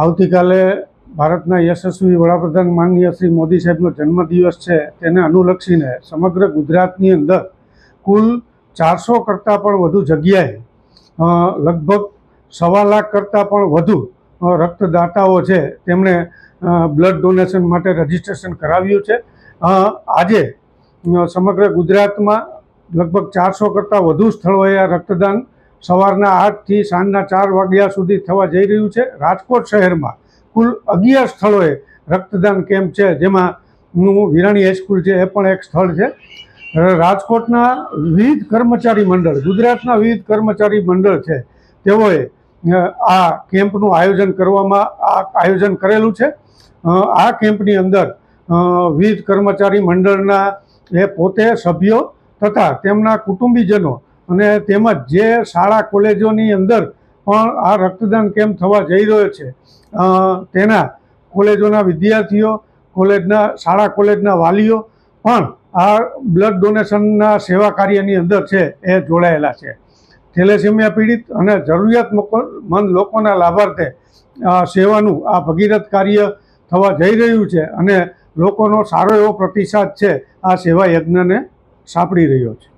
આવતીકાલે ભારતના યશસ્વી વડાપ્રધાન માનનીય શ્રી મોદી સાહેબનો જન્મદિવસ છે, તેને અનુલક્ષીને સમગ્ર ગુજરાતની અંદર કુલ ચારસો કરતાં પણ વધુ જગ્યાએ લગભગ સવા લાખ કરતાં પણ વધુ રક્તદાતાઓ છે, તેમણે બ્લડ ડોનેશન માટે રજીસ્ટ્રેશન કરાવ્યું છે. આજે સમગ્ર ગુજરાતમાં લગભગ ચારસો કરતાં વધુ સ્થળોએ આ રક્તદાન સવારના આઠથી સાંજના ચાર વાગ્યા સુધી થવા જઈ રહ્યું છે. રાજકોટ શહેરમાં કુલ અગિયાર સ્થળોએ રક્તદાન કેમ્પ છે જેમાં વિરાણી હાઈસ્કૂલ છે, એ પણ એક સ્થળ છે. રાજકોટના વિવિધ કર્મચારી મંડળ, ગુજરાતના વિવિધ કર્મચારી મંડળ છે, તેઓએ આ કેમ્પનું આયોજન કરવામાં, આ આયોજન કરેલું છે. આ કેમ્પની અંદર વિવિધ કર્મચારી મંડળના એ પોતે સભ્યો તથા તેમના કુટુંબીજનો અને તેમજ જે શાળા કોલેજોની અંદર પણ આ રક્તદાન કેમ્પ થવા જઈ રહ્યો છે તેના કોલેજોના વિદ્યાર્થીઓ, કોલેજના, શાળા કોલેજના વાલીઓ પણ આ બ્લડ ડોનેશનના સેવા કાર્યની અંદર છે, એ જોડાયેલા છે. થેલેસેમિયા પીડિત અને જરૂરિયાતમંદ લોકોના લાભાર્થે સેવાનું આ ભગીરથ કાર્ય થવા જઈ રહ્યું છે અને લોકોનો સારો એવો પ્રતિસાદ છે, આ સેવા યજ્ઞને સાંપડી રહ્યો છે.